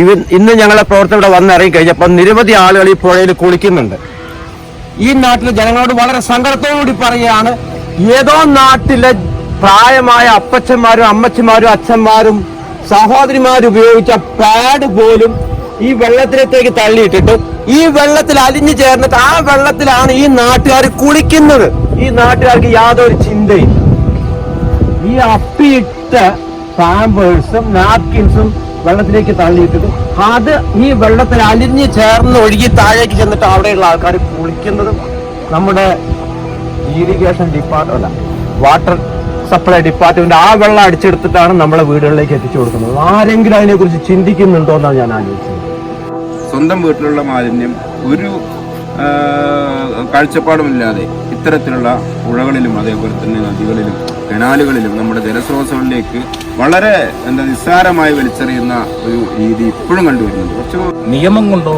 ഇവൻ ഇന്ന് ഞങ്ങളെ പ്രവർത്തനം ഇവിടെ വന്നിറങ്ങി കഴിഞ്ഞപ്പോൾ നിരവധി ആളുകൾ ഈ പുഴയിൽ കുളിക്കുന്നുണ്ട്. ഈ നാട്ടിലെ ജനങ്ങളോട് വളരെ സങ്കടത്തോടുകൂടി പറയുകയാണ് ഏതോ നാട്ടിലെ പ്രായമായ അപ്പച്ചന്മാരും അമ്മച്ചന്മാരും അച്ഛന്മാരും സഹോദരിമാരും ഉപയോഗിച്ച പാഡ് പോലും ഈ വെള്ളത്തിലേക്ക് തള്ളിയിട്ടിട്ട്. ഈ വെള്ളത്തിൽ അലിഞ്ഞു ചേർന്നിട്ട് ആ വെള്ളത്തിലാണ് ഈ നാട്ടുകാർ കുളിക്കുന്നത്. ഈ നാട്ടുകാർക്ക് യാതൊരു ചിന്തയും ഈ അപ്പിയിട്ട പാമ്പേഴ്സും നാപ്കിൻസും വെള്ളത്തിലേക്ക് തള്ളിയിട്ടിട്ട് അത് ഈ വെള്ളത്തിൽ അലിഞ്ഞ് ചേർന്ന് ഒഴുകി താഴേക്ക് ചെന്നിട്ട് അവിടെയുള്ള ആൾക്കാർ കുളിക്കുന്നതും നമ്മുടെ irrigation department water supply department ആ വെള്ളം അടിച്ചെടുത്തിട്ടാണ് നമ്മളെ വീടുകളിലേക്ക് എത്തിച്ചു കൊടുക്കുന്നത്. ആരെങ്കിലും അതിനെക്കുറിച്ച് ചിന്തിക്കുന്നുണ്ടോ എന്നാണ് ഞാൻ ആലോചിച്ചത്. സ്വന്തം വീട്ടിലുള്ള മാലിന്യം ഒരു കാഴ്ചപ്പാടുമില്ലാതെ ഇത്തരത്തിലുള്ള പുഴകളിലും അതേപോലെ തന്നെ നദികളിലും കനാലുകളിലും നമ്മുടെ ജലസ്രോതസ്സുകളിലേക്ക് വളരെ എന്താ നിസ്സാരമായി വലിച്ചെറിയുന്ന ഒരു രീതി ഇപ്പോഴും കണ്ടുവരുന്നുണ്ട്. കുറച്ച് നിയമം കൊണ്ടോ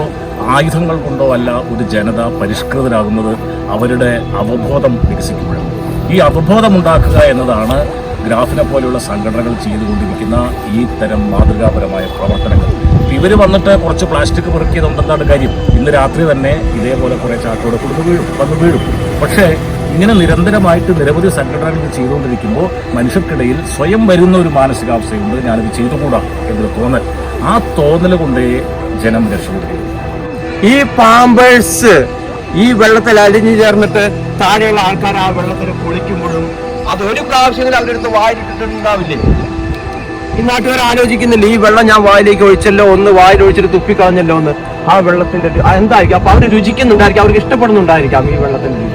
ആയുധങ്ങൾ കൊണ്ടോ അല്ല ഒരു ജനത പരിഷ്കൃതരാകുന്നത് അവരുടെ അവബോധം വികസിക്കുമ്പോഴാണ്. ഈ അവബോധം ഉണ്ടാക്കുക എന്നതാണ് ഗ്രാഫിനെ പോലെയുള്ള സംഘടനകൾ ചെയ്തുകൊണ്ടിരിക്കുന്ന ഈ തരം മാതൃകാപരമായ പ്രവർത്തനങ്ങൾ. ഇവർ വന്നിട്ട് കുറച്ച് പ്ലാസ്റ്റിക് പെറുക്കിയതുണ്ടെന്നാണ് കാര്യം? ഇന്ന് രാത്രി തന്നെ ഇതേപോലെ കുറേ ചാക്കോടെ കൊടുത്ത് വീഴും വന്ന് വീഴും. പക്ഷേ ഇങ്ങനെ നിരന്തരമായിട്ട് നിരവധി സംഘടനകൾ ചെയ്തുകൊണ്ടിരിക്കുമ്പോൾ മനുഷ്യർക്കിടയിൽ സ്വയം വരുന്ന ഒരു മാനസികാവസ്ഥയുണ്ട്. ഞാനിത് ചെയ്തുകൂടാ എന്നൊരു തോന്നൽ. ആ തോന്നൽ കൊണ്ടേ ജനം രക്ഷപ്പെടുകയും ഈ പാമ്പേഴ്സ് ഈ വെള്ളത്തിൽ അലിഞ്ഞു ചേർന്നിട്ട് താഴെയുള്ള ആൾക്കാർ ആ വെള്ളത്തിൽ കുളിക്കുമ്പോഴും അതൊരു പ്രാവശ്യമെങ്കിലും വായിട്ടിട്ടുണ്ടാവില്ലേ അടുത്ത് വായിലിട്ടിട്ടുണ്ടാവില്ലേ? ഈ നാട്ടുകാർ ആലോചിക്കുന്നില്ല ഈ വെള്ളം ഞാൻ വായിലേക്ക് ഒഴിച്ചല്ലോ ഒന്ന് വായിൽ ഒഴിച്ചിട്ട് തുപ്പിക്കളഞ്ഞല്ലോ ഒന്ന് ആ വെള്ളത്തിന്റെ എന്തായിരിക്കും? അപ്പൊ അവർ രുചിക്കുന്നുണ്ടായിരിക്കും അവർക്ക് ഇഷ്ടപ്പെടുന്നുണ്ടായിരിക്കാം ഈ വെള്ളത്തിന്റെ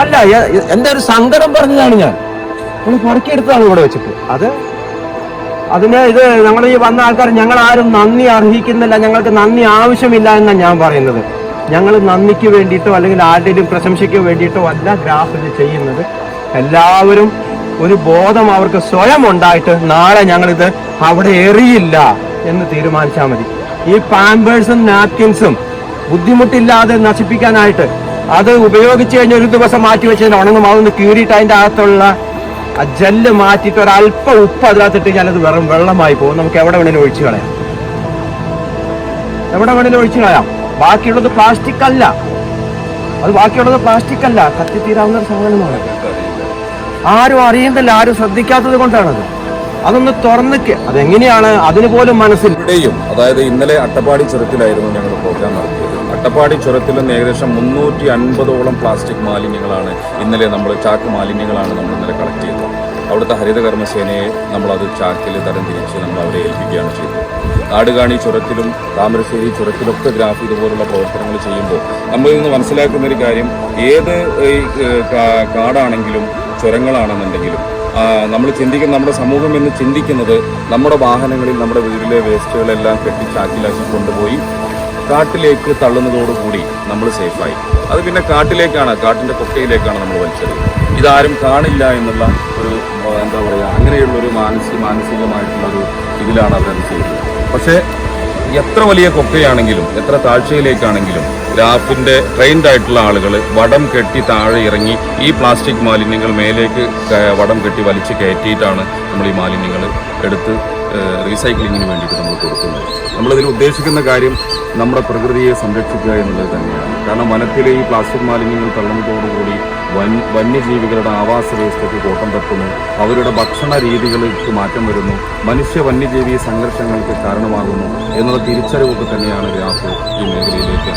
അല്ല എ- എ- എന്റെ ഒരു സങ്കടം പറഞ്ഞതാണ് ഞാൻ. നമ്മൾ പുറക്കിയെടുത്തതാണ് ഇവിടെ വെച്ചിട്ട്. അത് അതിന് ഇത് ഞങ്ങൾ ഈ വന്ന ആൾക്കാർ ഞങ്ങൾ ആരും നന്ദി അർഹിക്കുന്നില്ല ഞങ്ങൾക്ക് നന്ദി ആവശ്യമില്ല എന്നാണ് ഞാൻ പറയുന്നത്. ഞങ്ങൾ നന്ദിക്ക് വേണ്ടിയിട്ടോ അല്ലെങ്കിൽ ആരുടെയും പ്രശംസയ്ക്ക് വേണ്ടിയിട്ടോ അല്ല ഗ്രാഫ് ഇത് ചെയ്യുന്നത്. എല്ലാവരും ഒരു ബോധം അവർക്ക് സ്വയം ഉണ്ടായിട്ട് നാളെ ഞങ്ങളിത് അവിടെ എറിയില്ല എന്ന് തീരുമാനിച്ചാൽ മതി. ഈ പാമ്പേഴ്സും നാപ്കിൻസും ബുദ്ധിമുട്ടില്ലാതെ നശിപ്പിക്കാനായിട്ട് അത് ഉപയോഗിച്ച് കഴിഞ്ഞ ഒരു ദിവസം മാറ്റി വെച്ചതിന് ഉണങ്ങും. അതൊന്ന് കീറിയിട്ട് അതിന്റെ അകത്തുള്ള ആ ജെല്ല് മാറ്റിയിട്ട് ഒരല്പം ഉപ്പ് അതിനകത്തിട്ട് അത് വെറും വെള്ളമായി പോകും. നമുക്ക് എവിടെ വേണേലും ഒഴിച്ചു കളയാം. എവിടെ വേണേലും ഒഴിച്ചു കളയാം. ബാക്കിയുള്ളത് പ്ലാസ്റ്റിക് അല്ല. അത് ബാക്കിയുള്ളത് പ്ലാസ്റ്റിക് അല്ല. കത്തിത്തീരാവുന്ന ഒരു സാധനമാണ്. ആരും അറിയുന്നില്ല ആരും ശ്രദ്ധിക്കാത്തത് കൊണ്ടാണത്. അതൊന്ന് തുറന്നിക്ക് അതെങ്ങനെയാണ്? അതിന് പോലും മനസ്സിൽ ഇവിടെയും അതായത് ഇന്നലെ അട്ടപ്പാടി ചുരത്തിലായിരുന്നു ഞങ്ങൾ പ്രോഗ്രാം നടത്തിയത്. അട്ടപ്പാടി ചുരത്തിൽ നിന്ന് ഏകദേശം മുന്നൂറ്റി അൻപതോളം പ്ലാസ്റ്റിക് മാലിന്യങ്ങളാണ് ഇന്നലെ നമ്മൾ ചാക്ക് മാലിന്യങ്ങളാണ് നമ്മൾ ഇന്നലെ കളക്ട് ചെയ്തത്. അവിടുത്തെ ഹരിതകർമ്മസേനയെ നമ്മളത് ചാക്കിൽ തരംതിരിച്ച് നമ്മൾ അവരെ ഏൽപ്പിക്കുകയാണ് ചെയ്തത്. നാടുകാണി ചുരത്തിലും താമരശ്ശേരി ചുരത്തിലൊക്കെ ഗ്രാഫ് ഇതുപോലുള്ള പ്രവർത്തനങ്ങൾ ചെയ്യുമ്പോൾ നമ്മൾ ഇന്ന് മനസ്സിലാക്കുന്ന ഒരു കാര്യം ഏത് കാടാണെങ്കിലും ചുരങ്ങളാണെന്നുണ്ടെങ്കിലും നമ്മൾ ചിന്തിക്കുന്ന നമ്മുടെ സമൂഹം എന്ന് ചിന്തിക്കുന്നത് നമ്മുടെ വാഹനങ്ങളിൽ നമ്മുടെ വീട്ടിലെ വേസ്റ്റുകളെല്ലാം കെട്ടി ചാക്കിലാക്കി കൊണ്ടുപോയി കാട്ടിലേക്ക് തള്ളുന്നതോടുകൂടി നമ്മൾ സേഫായി. അത് പിന്നെ കാട്ടിലേക്കാണ് കാട്ടിന്റെ കൊക്കയിലേക്കാണ് നമ്മൾ വലിച്ചത്. ഇതാരും കാണില്ല എന്നുള്ള ഒരു എന്താ പറയുക അങ്ങനെയുള്ളൊരു മാനസിക മാനസികമായിട്ടുള്ളൊരു ഇതിലാണ് അവരത് ചെയ്തത്. പക്ഷേ എത്ര വലിയ കൊക്കയാണെങ്കിലും എത്ര താഴ്ചയിലേക്കാണെങ്കിലും ഗ്രാഫിന്റെ ട്രെയിൻഡ് ആയിട്ടുള്ള ആളുകൾ വടം കെട്ടി താഴെ ഇറങ്ങി ഈ പ്ലാസ്റ്റിക് മാലിന്യങ്ങൾ മേലേക്ക് വടം കെട്ടി വലിച്ച് കയറ്റിയിട്ടാണ് നമ്മൾ ഈ മാലിന്യങ്ങൾ എടുത്ത് റീസൈക്ലിങ്ങിന് വേണ്ടിയിട്ട് നമ്മൾ കൊടുക്കുന്നത്. നമ്മളതിൽ ഉദ്ദേശിക്കുന്ന കാര്യം നമ്മുടെ പ്രകൃതിയെ സംരക്ഷിക്കുക എന്നുള്ളത് തന്നെയാണ്. കാരണം വനത്തിലെ ഈ പ്ലാസ്റ്റിക് മാലിന്യങ്ങൾ തള്ളുന്നതോടുകൂടി വൻ വന്യജീവികളുടെ ആവാസ വ്യവസ്ഥയ്ക്ക് കോട്ടം തട്ടുന്നു. അവരുടെ ഭക്ഷണ രീതികൾക്ക് മാറ്റം വരുന്നു. മനുഷ്യ വന്യജീവി സംഘർഷങ്ങൾക്ക് കാരണമാകുന്നു എന്നുള്ള തിരിച്ചറിവൊക്കെ തന്നെയാണ് ഗ്രാഫ് ഈ മേഖലയിലേക്ക്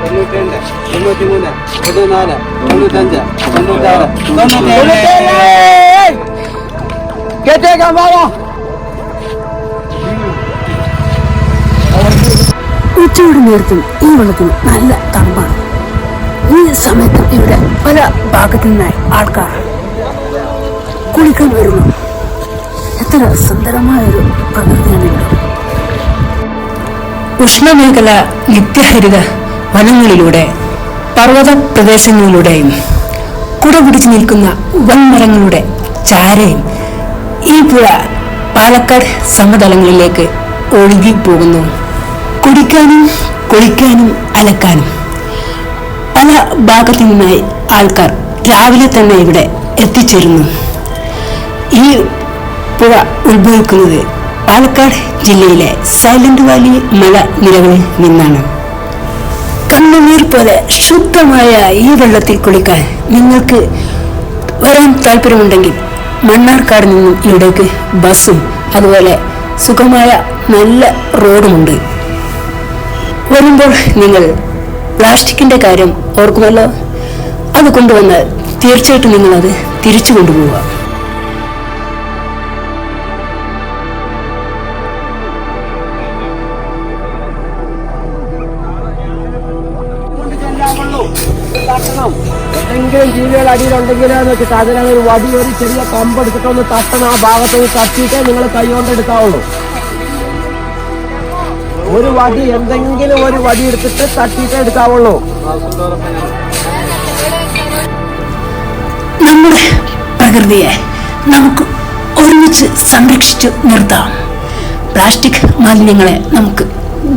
തൊണ്ണൂറ്റിരണ്ട് തൊണ്ണൂറ്റിമൂന്ന് തൊണ്ണൂറ്റിനാല് തൊണ്ണൂറ്റഞ്ച് തൊണ്ണൂറ്റാറ് തൊണ്ണൂറ്റേഴ് കേട്ടേക്കാൻ പാടാ ഉച്ചയുടെ നേരത്തും ഈ വെള്ളത്തിന് നല്ല തണുപ്പാണ്. ഈ സമയത്ത് ഇവിടെ പല ഭാഗത്തു നിന്നായി ആൾക്കാർ കുളിക്കാൻ വരുന്നു. എത്ര സുന്ദരമായൊരു പ്രകൃതിയാണ് ഉഷ്ണമേഖല നിത്യഹരിത വനങ്ങളിലൂടെ പർവത പ്രദേശങ്ങളിലൂടെയും കുട പിടിച്ചു നിൽക്കുന്ന വൻമരങ്ങളുടെ ചാരയും ഈ പുഴ പാലക്കാട് സമതലങ്ങളിലേക്ക് ഒഴുകി പോകുന്നു. കുടിക്കാനും കുളിക്കാനും അലക്കാനും. പല ഭാഗത്തു നിന്നായി ആൾക്കാർ രാവിലെ തന്നെ ഇവിടെ എത്തിച്ചേരുന്നു. ഈ പുഴ ഉത്ഭവിക്കുന്നത് പാലക്കാട് ജില്ലയിലെ സൈലന്റ് വാലി മല നിരകളിൽ നിന്നാണ്. കണ്ണുനീർ പോലെ ശുദ്ധമായ ഈ വെള്ളത്തിൽ കുളിക്കാൻ നിങ്ങൾക്ക് വരാൻ താല്പര്യമുണ്ടെങ്കിൽ മണ്ണാർക്കാട് നിന്നും ഇവിടേക്ക് ബസ്സും അതുപോലെ സുഖമായ നല്ല റോഡുമുണ്ട്. വരുമ്പോൾ നിങ്ങൾ പ്ലാസ്റ്റിക്കിന്റെ കാര്യം ഓർക്കുമല്ലോ? അത് കൊണ്ടുവന്നാൽ തീർച്ചയായിട്ടും നിങ്ങൾ അത് തിരിച്ചു കൊണ്ടുപോവുക. എന്തെങ്കിലും ജീവികൾ അടിയിലുണ്ടെങ്കിൽ വെച്ചിട്ട് അതിനെ ഒരു വടി ഒരു ചെറിയ കമ്പെടുത്തിട്ടൊന്ന് തട്ടണം. ആ ഭാഗത്ത് തട്ടിയിട്ടേ നിങ്ങൾ കൈകൊണ്ട് എടുക്കാവുള്ളൂ. ഒരു വടി എന്തെങ്കിലും ഒരു വടി എടുത്തിട്ട് തട്ടിയിട്ടേ എടുക്കാവുള്ളൂ. നമ്മുടെ പ്രകൃതിയെ നമുക്ക് ഒരുമിച്ച് സംരക്ഷിച്ചു നിർത്താം. പ്ലാസ്റ്റിക് മാലിന്യങ്ങളെ നമുക്ക്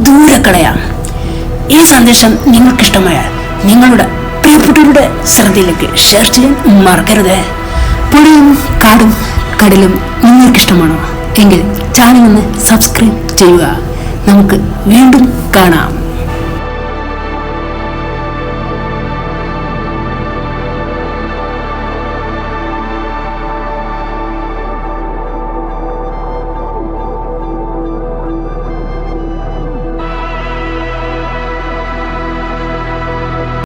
ദൂരെ കളയാം. ഈ സന്ദേശം നിങ്ങൾക്കിഷ്ടമായാൽ നിങ്ങളുടെ പ്രിയപ്പെട്ടവരുടെ ശ്രദ്ധയിലേക്ക് ഷെയർ ചെയ്യാൻ മറക്കരുത്. പുഴയും കാടും കടലും നിങ്ങൾക്കിഷ്ടമാണോ എങ്കിൽ ചാനൽ ഒന്ന് സബ്സ്ക്രൈബ് ചെയ്യുക. നമുക്ക് വീണ്ടും കാണാം.